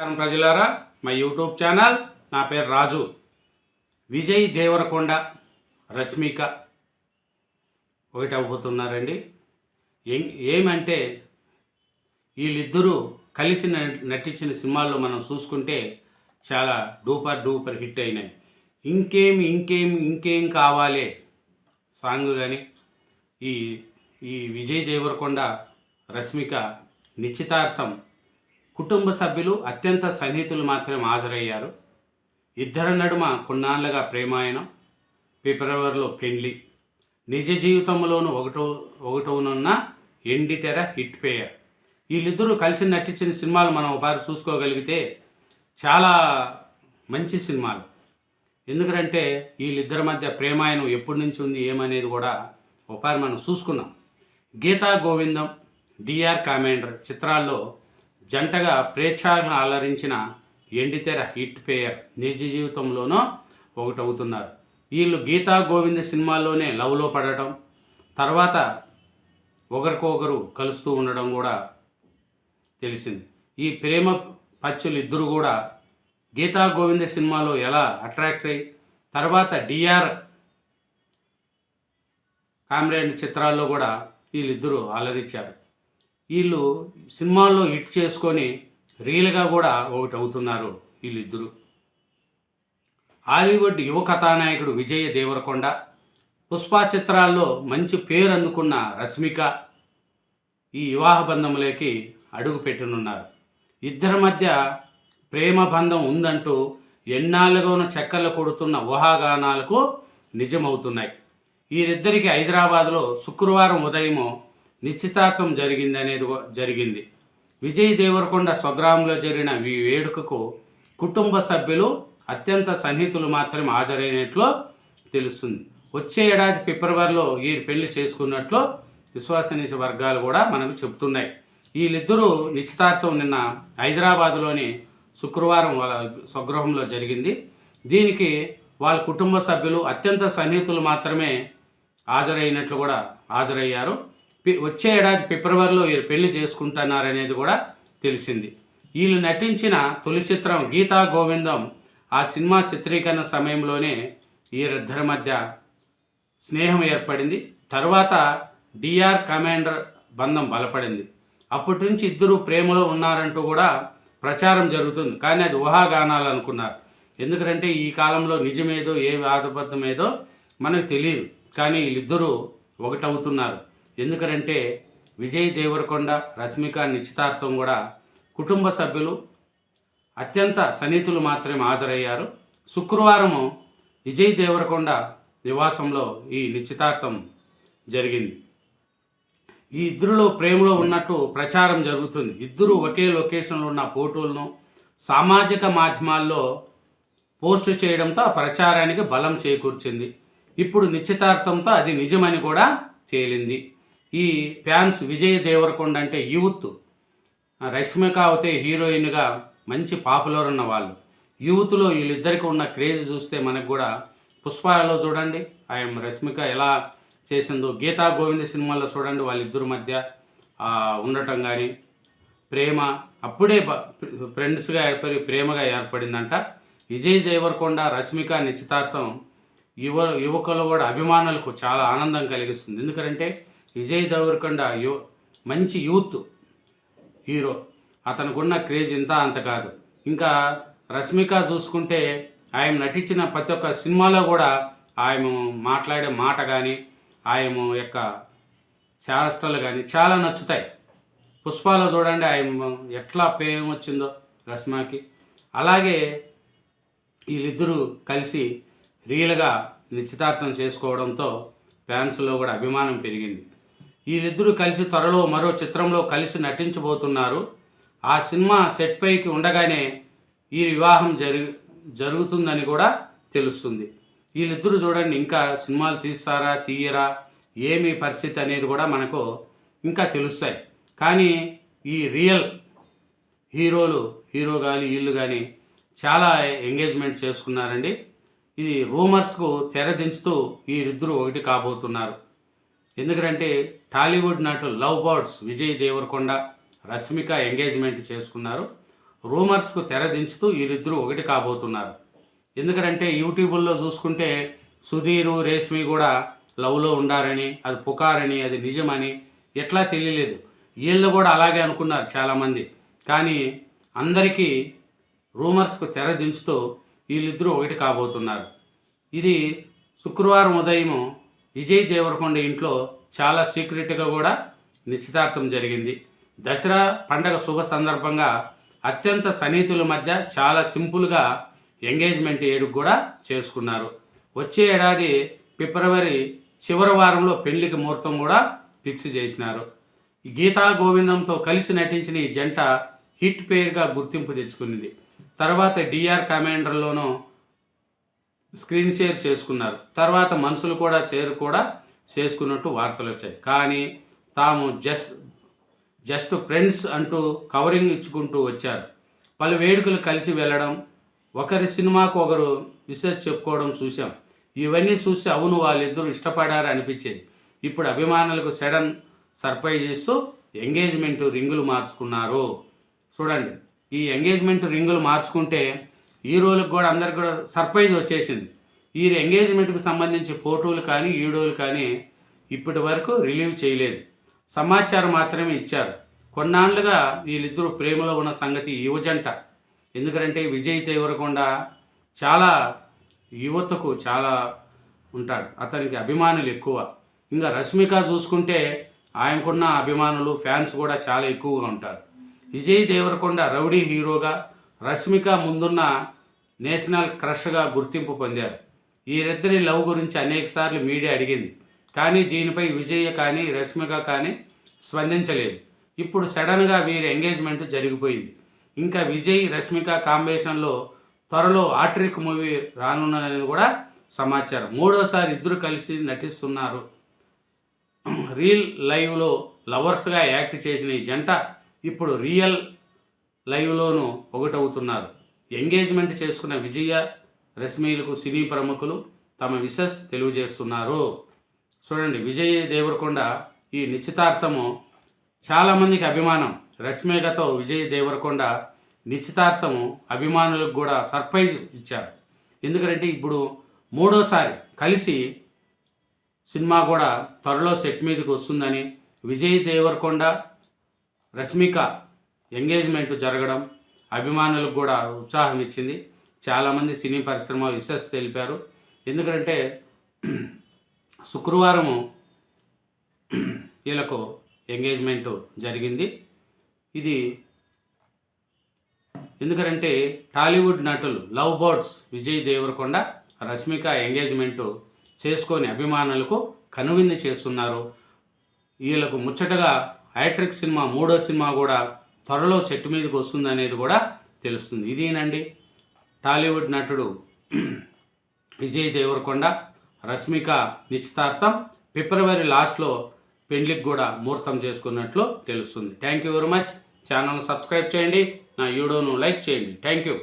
నమస్కారం ప్రజలారా. మా యూట్యూబ్ ఛానల్ నా పేరు రాజు. విజయ్ దేవరకొండ రష్మిక. ఒకటి అవ్వబోతున్నారండి. ఏమంటే వీళ్ళిద్దరూ కలిసి నటించిన సినిమాల్లో మనం చూసుకుంటే చాలా డూపర్ డూపర్ హిట్ అయినాయి. ఇంకేం ఇంకేం ఇంకేం కావాలి సాంగ్ కానీ ఈ ఈ విజయ్ దేవరకొండ రష్మిక నిశ్చితార్థం కుటుంబ సభ్యులు అత్యంత సన్నిహితులు మాత్రమే హాజరయ్యారు. ఇద్దరి నడుమ కొన్నాళ్ళుగా ప్రేమాయణం ఫిబ్రవరిలో పెండ్లి. నిజ జీవితంలోనూ ఒకటో ఒకటోనున్న ఎండి తెర హిట్ పేయర్ వీళ్ళిద్దరూ కలిసి నటించిన సినిమాలు మనం ఒకసారి చూసుకోగలిగితే చాలా మంచి సినిమాలు. ఎందుకంటే వీళ్ళిద్దరి మధ్య ప్రేమాయణం ఎప్పటి నుంచి ఉంది ఏమనేది కూడా ఒకసారి మనం చూసుకున్నాం. గీతా గోవిందం డిఆర్ కామాండర్ చిత్రాల్లో జంటగా ప్రేక్షకులను అలరించిన ఎండితెర హిట్ పేయర్ నిజ జీవితంలోనూ ఒకటవుతున్నారు. వీళ్ళు గీతా గోవింద సినిమాల్లోనే లవ్లో పడటం తర్వాత ఒకరికొకరు కలుస్తూ ఉండడం కూడా తెలిసింది. ఈ ప్రేమ పచ్చులు ఇద్దరు కూడా గీతా గోవింద సినిమాలో ఎలా అట్రాక్ట్ అయ్యి తర్వాత డిఆర్ కామ్రేడ్ చిత్రాల్లో కూడా వీళ్ళిద్దరూ అలరించారు. వీళ్ళు సినిమాల్లో హిట్ చేసుకొని రియల్గా కూడా ఒకటి అవుతున్నారు వీళ్ళిద్దరూ. హాలీవుడ్ యువ కథానాయకుడు విజయ్ దేవరకొండ పుష్ప చిత్రాల్లో మంచి పేరు అందుకున్న రష్మిక ఈ వివాహ బంధంలోకి అడుగుపెట్టనున్నారు ఇద్దరి మధ్య ప్రేమ బంధం ఉందంటూ ఎన్నాళ్ళుగానో చక్కర్లు కొడుతున్న ఊహాగానాలకు నిజమవుతున్నాయి. వీరిద్దరికి హైదరాబాద్లో శుక్రవారం ఉదయం నిశ్చితార్థం జరిగిందనేది అనేది జరిగింది. విజయ్ దేవరకొండ స్వగ్రామంలో జరిగిన ఈ వేడుకకు కుటుంబ సభ్యులు అత్యంత సన్నిహితులు మాత్రమే హాజరైనట్లు తెలుస్తుంది. వచ్చే ఏడాది ఫిబ్రవరిలో ఈ పెళ్ళి చేసుకున్నట్లు విశ్వాసనీయ వర్గాలు కూడా మనకు చెబుతున్నాయి. వీళ్ళిద్దరూ నిశ్చితార్థం నిన్న హైదరాబాద్లోని శుక్రవారం వాళ్ళ స్వగృహంలో జరిగింది. దీనికి వాళ్ళ కుటుంబ సభ్యులు అత్యంత సన్నిహితులు మాత్రమే హాజరైనట్లు కూడా హాజరయ్యారు. వచ్చే ఏడాది ఫిబ్రవరిలో వీరు పెళ్ళి చేసుకుంటున్నారనేది కూడా తెలిసింది. వీళ్ళు నటించిన తొలి చిత్రం గీతా గోవిందం ఆ సినిమా చిత్రీకరణ సమయంలోనే వీరిద్దరి మధ్య స్నేహం ఏర్పడింది. తర్వాత డిఆర్ కమాండర్ బంధం బలపడింది. అప్పటి నుంచి ఇద్దరు ప్రేమలో ఉన్నారంటూ కూడా ప్రచారం జరుగుతుంది. కానీ అది ఊహాగానాలు అనుకున్నారు. ఎందుకంటే ఈ కాలంలో నిజమేదో ఏ వాదబద్ధమేదో మనకు తెలియదు కానీ వీళ్ళిద్దరూ ఒకటవుతున్నారు. ఎందుకంటే విజయ్ దేవరకొండ రష్మిక నిశ్చితార్థం కూడా కుటుంబ సభ్యులు అత్యంత సన్నిహితులు మాత్రమే హాజరయ్యారు. శుక్రవారము విజయ్ దేవరకొండ నివాసంలో ఈ నిశ్చితార్థం జరిగింది. ఈ ఇద్దరులో ప్రేమలో ఉన్నట్టు ప్రచారం జరుగుతుంది. ఇద్దరు ఒకే లొకేషన్లో ఉన్న ఫోటోలను సామాజిక మాధ్యమాల్లో పోస్ట్ చేయడంతో ప్రచారానికి బలం చేకూర్చింది. ఇప్పుడు నిశ్చితార్థంతో అది నిజమని కూడా తేలింది. ఈ ఫ్యాన్స్ విజయ్ దేవరకొండ అంటే యూత్. రష్మిక అవుతే హీరోయిన్గా మంచి పాపులర్ ఉన్న వాళ్ళు. యూత్లో వీళ్ళిద్దరికి ఉన్న క్రేజ్ చూస్తే మనకు కూడా పుష్పాలలో చూడండి ఆయన రష్మిక ఎలా చేసిందో గీతా గోవింద సినిమాల్లో చూడండి వాళ్ళిద్దరి మధ్య ఉండటం కానీ ప్రేమ అప్పుడే ఫ్రెండ్స్గా ఏర్పడి ప్రేమగా ఏర్పడిందంట. విజయ్ దేవరకొండ రష్మిక నిశ్చితార్థం యువ యువకులు కూడా అభిమానులకు చాలా ఆనందం కలిగిస్తుంది. ఎందుకంటే విజయ్ దేవరకొండ యు మంచి యూత్ హీరో. అతనుకున్న క్రేజ్ ఇంత అంత కాదు. ఇంకా రష్మిక చూసుకుంటే ఆయన నటించిన ప్రతి ఒక్క సినిమాలో కూడా ఆయన మాట్లాడే మాట కానీ ఆయన యొక్క శాస్త్రాలు కానీ చాలా నచ్చుతాయి. పుష్పాలో చూడండి ఆయన ఎట్లా ప్రేమ వచ్చిందో రష్మికి. అలాగే వీళ్ళిద్దరూ కలిసి రియల్గా నిశ్చితార్థం చేసుకోవడంతో ఫ్యాన్స్లో కూడా అభిమానం పెరిగింది. వీళ్ళిద్దరూ కలిసి త్వరలో మరో చిత్రంలో కలిసి నటించబోతున్నారు. ఆ సినిమా సెట్ పైకి ఉండగానే ఈ వివాహం జరు జరుగుతుందని కూడా తెలుస్తుంది. వీళ్ళిద్దరూ చూడండి ఇంకా సినిమాలు తీస్తారా తీయరా ఏమి పరిస్థితి అనేది కూడా మనకు ఇంకా తెలుస్తాయి. కానీ ఈ రియల్ హీరోలు హీరో కానీ వీళ్ళు కానీ చాలా ఎంగేజ్మెంట్ చేసుకున్నారండి. ఇది రూమర్స్కు తెరదించుతూ వీరిద్దరూ ఒకటి కాబోతున్నారు. ఎందుకంటే టాలీవుడ్ నటులు love birds Vijay Deverakonda Rashmika engagement చేసుకున్నారు. రూమర్స్కు తెరదించుతూ వీరిద్దరూ ఒకటి కాబోతున్నారు. ఎందుకంటే యూట్యూబుల్లో చూసుకుంటే సుధీరు రేష్మి కూడా లవ్లో ఉండారని అది పుకారని అది నిజమని ఎట్లా తెలియలేదు. వీళ్ళు కూడా అలాగే అనుకున్నారు చాలామంది. కానీ అందరికీ రూమర్స్కు తెరదించుతూ వీళ్ళిద్దరూ ఒకటి కాబోతున్నారు. ఇది శుక్రవారం ఉదయం విజయ్ దేవరకొండ ఇంట్లో చాలా సీక్రెట్గా కూడా నిశ్చితార్థం జరిగింది. దసరా పండగ శుభ సందర్భంగా అత్యంత సన్నిహితుల మధ్య చాలా సింపుల్గా ఎంగేజ్మెంట్ ఏడుకు కూడా చేసుకున్నారు. వచ్చే ఏడాది ఫిబ్రవరి చివరి వారంలో పెళ్ళికి ముహూర్తం కూడా ఫిక్స్ చేసినారు. గీతా గోవిందంతో కలిసి నటించిన ఈ జంట హిట్ పేరుగా గుర్తింపు తెచ్చుకున్నది తర్వాత డిఆర్ కమాండర్లోనూ స్క్రీన్ షేర్ చేసుకున్నారు. తర్వాత మనుషులు కూడా షేర్ కూడా చేసుకున్నట్టు వార్తలు వచ్చాయి. కానీ తాము జస్ట్ జస్ట్ ఫ్రెండ్స్ అంటూ కవరింగ్ ఇచ్చుకుంటూ వచ్చారు. పలు వేడుకలు కలిసి వెళ్ళడం ఒకరి సినిమాకు ఒకరు విషెస్ చెప్పుకోవడం చూసాం ఇవన్నీ చూసి అవును వాళ్ళిద్దరూ ఇష్టపడారు అనిపించేది. ఇప్పుడు అభిమానులకు సడన్ సర్ప్రైజ్ ఇస్తూ ఎంగేజ్మెంట్ రింగులు మార్చుకున్నారు. చూడండి ఈ ఎంగేజ్మెంట్ రింగులు మార్చుకుంటే హీరోలకు కూడా అందరికి కూడా సర్ప్రైజ్ వచ్చేసింది. ఈ ఎంగేజ్మెంట్కి సంబంధించి ఫోటోలు కానీ వీడియోలు కానీ ఇప్పటి వరకు రిలీవ్ చేయలేదు. సమాచారం మాత్రమే ఇచ్చారు. కొన్నాళ్ళుగా వీళ్ళిద్దరూ ప్రేమలో ఉన్న సంగతి యువజంట. ఎందుకంటే విజయ్ దేవరకొండ చాలా యువతకు చాలా ఉంటాడు. అతనికి అభిమానులు ఎక్కువ. ఇంకా రష్మిక చూసుకుంటే ఆయనకున్న అభిమానులు ఫ్యాన్స్ కూడా చాలా ఎక్కువగా ఉంటారు. విజయ్ దేవరకొండ రౌడీ హీరోగా రష్మిక ముందున్న నేషనల్ క్రష్గా గుర్తింపు పొందారు. వీరిద్దరి లవ్ గురించి అనేకసార్లు మీడియా అడిగింది. కానీ దీనిపై విజయ్ కానీ రష్మిక కానీ స్పందించలేదు. ఇప్పుడు సడన్గా వీరి ఎంగేజ్మెంట్ జరిగిపోయింది. ఇంకా విజయ్ రష్మిక కాంబినేషన్లో త్వరలో ఆట్రిక్ మూవీ రానున్నదని కూడా సమాచారం. మూడోసారి ఇద్దరు కలిసి నటిస్తున్నారు. రీల్ లైవ్లో లవర్స్గా యాక్ట్ చేసిన ఈ జంట ఇప్పుడు రియల్ లైవ్లోనూ ఒకటవుతున్నారు. ఎంగేజ్మెంట్ చేసుకున్న విజయ రశ్మిలకు సినీ ప్రముఖులు తమ విషస్ తెలియజేస్తున్నారు. చూడండి విజయ్ దేవరకొండ ఈ నిశ్చితార్థము చాలామందికి అభిమానం. రష్మికతో విజయ్ దేవరకొండ నిశ్చితార్థము అభిమానులకు కూడా సర్ప్రైజ్ ఇచ్చారు. ఎందుకంటే ఇప్పుడు మూడోసారి కలిసి సినిమా కూడా త్వరలో సెట్ మీదకి వస్తుందని విజయ్ దేవరకొండ రష్మిక ఎంగేజ్మెంట్ జరగడం అభిమానులకు కూడా ఉత్సాహం ఇచ్చింది. చాలామంది సినీ పరిశ్రమ విశ్వస్ తెలిపారు. ఎందుకంటే శుక్రవారము వీళ్ళకు ఎంగేజ్మెంట్ జరిగింది. ఇది ఎందుకంటే టాలీవుడ్ నటులు love birds Vijay Deverakonda Rashmika engagement చేసుకొని అభిమానులకు కనువిందు చేస్తున్నారు. వీళ్ళకు ముచ్చటగా హైట్రిక్ సినిమా మూడో సినిమా కూడా త్వరలో చెట్టు మీదకి వస్తుంది అనేది కూడా తెలుస్తుంది. ఇదేనండి? టాలీవుడ్ నటుడు విజయ్ దేవరకొండ రష్మిక నిశ్చితార్థం ఫిబ్రవరి లాస్ట్లో పెండ్లికి కూడా ముహూర్తం చేసుకున్నట్లు తెలుస్తుంది. Thank you very much. Channel subscribe చేయండి. నా వీడియోను లైక్ చేయండి. Thank you.